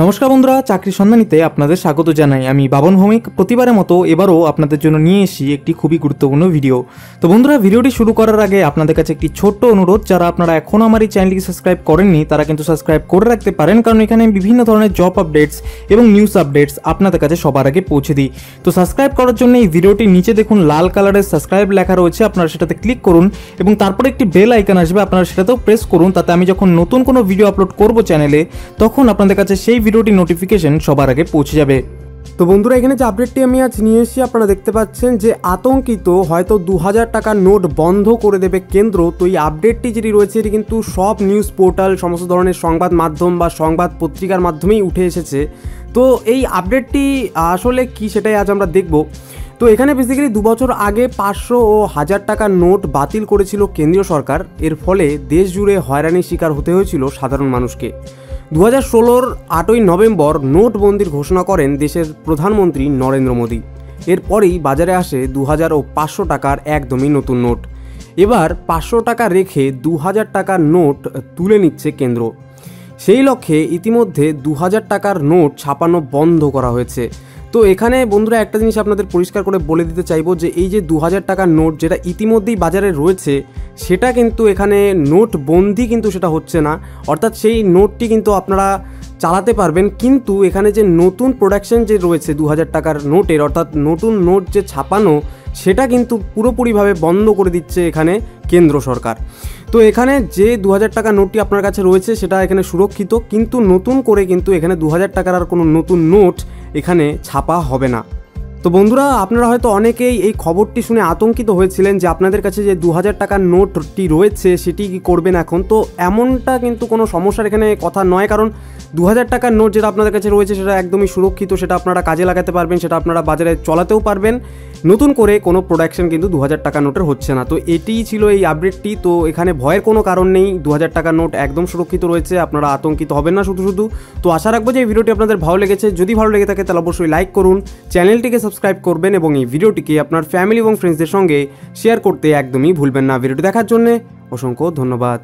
নমস্কার বন্ধুরা, চাকরি সন্ধানীতে আপনাদের স্বাগত জানাই। আমি বাবন ভৌমিক। প্রতিবারের মতো এবারও আপনাদের জন্য নিয়ে এসেছি একটি খুবই গুরুত্বপূর্ণ ভিডিও। তো বন্ধুরা, ভিডিওটি শুরু করার আগে আপনাদের কাছে একটি ছোট্ট অনুরোধ, যারা আপনারা এখনও আমার এই চ্যানেলটিকে সাবস্ক্রাইব করেননি, তারা কিন্তু সাবস্ক্রাইব করে রাখতে পারেন, কারণ এখানে আমি বিভিন্ন ধরনের জব আপডেটস এবং নিউজ আপডেটস আপনাদের কাছে সবার আগে পৌঁছে দিই। তো সাবস্ক্রাইব করার জন্য এই ভিডিওটির নিচে দেখুন লাল কালারের সাবস্ক্রাইব লেখা রয়েছে, আপনারা সেটাতে ক্লিক করুন এবং তারপরে একটি বেল আইকন আসবে, আপনারা সেটাতেও প্রেস করুন, তাতে আমি যখন নতুন কোনো ভিডিও আপলোড করব চ্যানেলে, তখন আপনাদের কাছে সেই ভিডিওটির নোটিফিকেশন সবার আগে পৌঁছে যাবে। তো বন্ধুরা, এখানে যে আপডেটটি আমি আজ নিয়ে এসেছি, আপনারা দেখতে পাচ্ছেন যে আতঙ্কিত হয়তো দু হাজার টাকার নোট বন্ধ করে দেবে কেন্দ্র। তো এই আপডেটটি যেটি রয়েছে, এটি কিন্তু সব নিউজ পোর্টাল সমস্ত ধরনের সংবাদ মাধ্যম বা সংবাদ পত্রিকার মাধ্যমেই উঠে এসেছে। তো এই আপডেটটি আসলে কি সেটাই আজ আমরা দেখব। তো এখানে বেসিক্যালি দু বছর আগে পাঁচশো ও হাজার টাকার নোট বাতিল করেছিল কেন্দ্রীয় সরকার। এর ফলে দেশ জুড়ে হয়রানির শিকার হতে হয়েছিল সাধারণ মানুষকে। দু হাজার ষোলোর আটই নভেম্বর নোটবন্দির ঘোষণা করেন দেশের প্রধানমন্ত্রী নরেন্দ্র মোদী। এরপরেই বাজারে আসে দু হাজার ও পাঁচশো টাকার একদমই নতুন নোট। এবার পাঁচশো টাকা রেখে দু হাজার টাকার নোট তুলে নিচ্ছে কেন্দ্র। সেই লক্ষ্যে ইতিমধ্যে দু হাজার টাকার নোট ছাপানো বন্ধ করা হয়েছে। তো এখানে বন্ধুরা একটা জিনিস আপনাদের পরিষ্কার করে বলে দিতে চাইব যে এই যে দু হাজার টাকার নোট যেটা ইতিমধ্যেই বাজারে রয়েছে, সেটা কিন্তু এখানে নোট বন্দি কিন্তু সেটা হচ্ছে না। অর্থাৎ সেই নোটটি কিন্তু আপনারা চালাতে পারবেন, কিন্তু এখানে যে নতুন প্রোডাকশন যে রয়েছে দু হাজার টাকার নোটের, অর্থাৎ নতুন নোট যে ছাপানো, সেটা কিন্তু পুরোপুরিভাবে বন্ধ করে দিচ্ছে এখানে কেন্দ্র সরকার। তো এখানে যে দু হাজার টাকা নোটটি আপনার কাছে রয়েছে, সেটা এখানে সুরক্ষিত, কিন্তু নতুন করে কিন্তু এখানে দু হাজার টাকার আর কোনো নতুন নোট এখানে ছাপা হবে না। তো বন্ধুরা, আপনারা হয়তো অনেকেই এই খবরটি শুনে আতঙ্কিত হয়েছিলেন যে আপনাদের কাছে যে দু হাজার টাকার নোটটি রয়েছে, সেটি কি করবেন এখন? তো এমনটা কিন্তু কোনো সমস্যার এখানে কথা নয়, কারণ দু হাজার টাকার নোট যেটা আপনাদের কাছে রয়েছে সেটা একদমই সুরক্ষিত, সেটা আপনারা কাজে লাগাতে পারবেন, সেটা আপনারা বাজারে চলাতেও পারবেন। নতুন করে কোনো প্রোডাকশন কিন্তু দু হাজার টাকা নোটের হচ্ছে না। তো এটিই ছিল এই আপডেটটি তো এখানে ভয়ের কোনো কারণ নেই। দু হাজার টাকার নোট একদম সুরক্ষিত রয়েছে, আপনারা আতঙ্কিত হবেন না শুধু শুধু। তো আশা রাখব যে এই ভিডিওটি আপনাদের ভালো লেগেছে। যদি ভালো লেগে থাকে তাহলে অবশ্যই লাইক করুন। চ্যানেলটিকে সাবস্ক্রাইব করবেন এবং এই ভিডিওটিকে আপনার ফ্যামিলি এবং ফ্রেন্ডসদের সঙ্গে শেয়ার করতে একদমই ভুলবেন না। ভিডিওটি দেখার জন্য অসংখ্য ধন্যবাদ।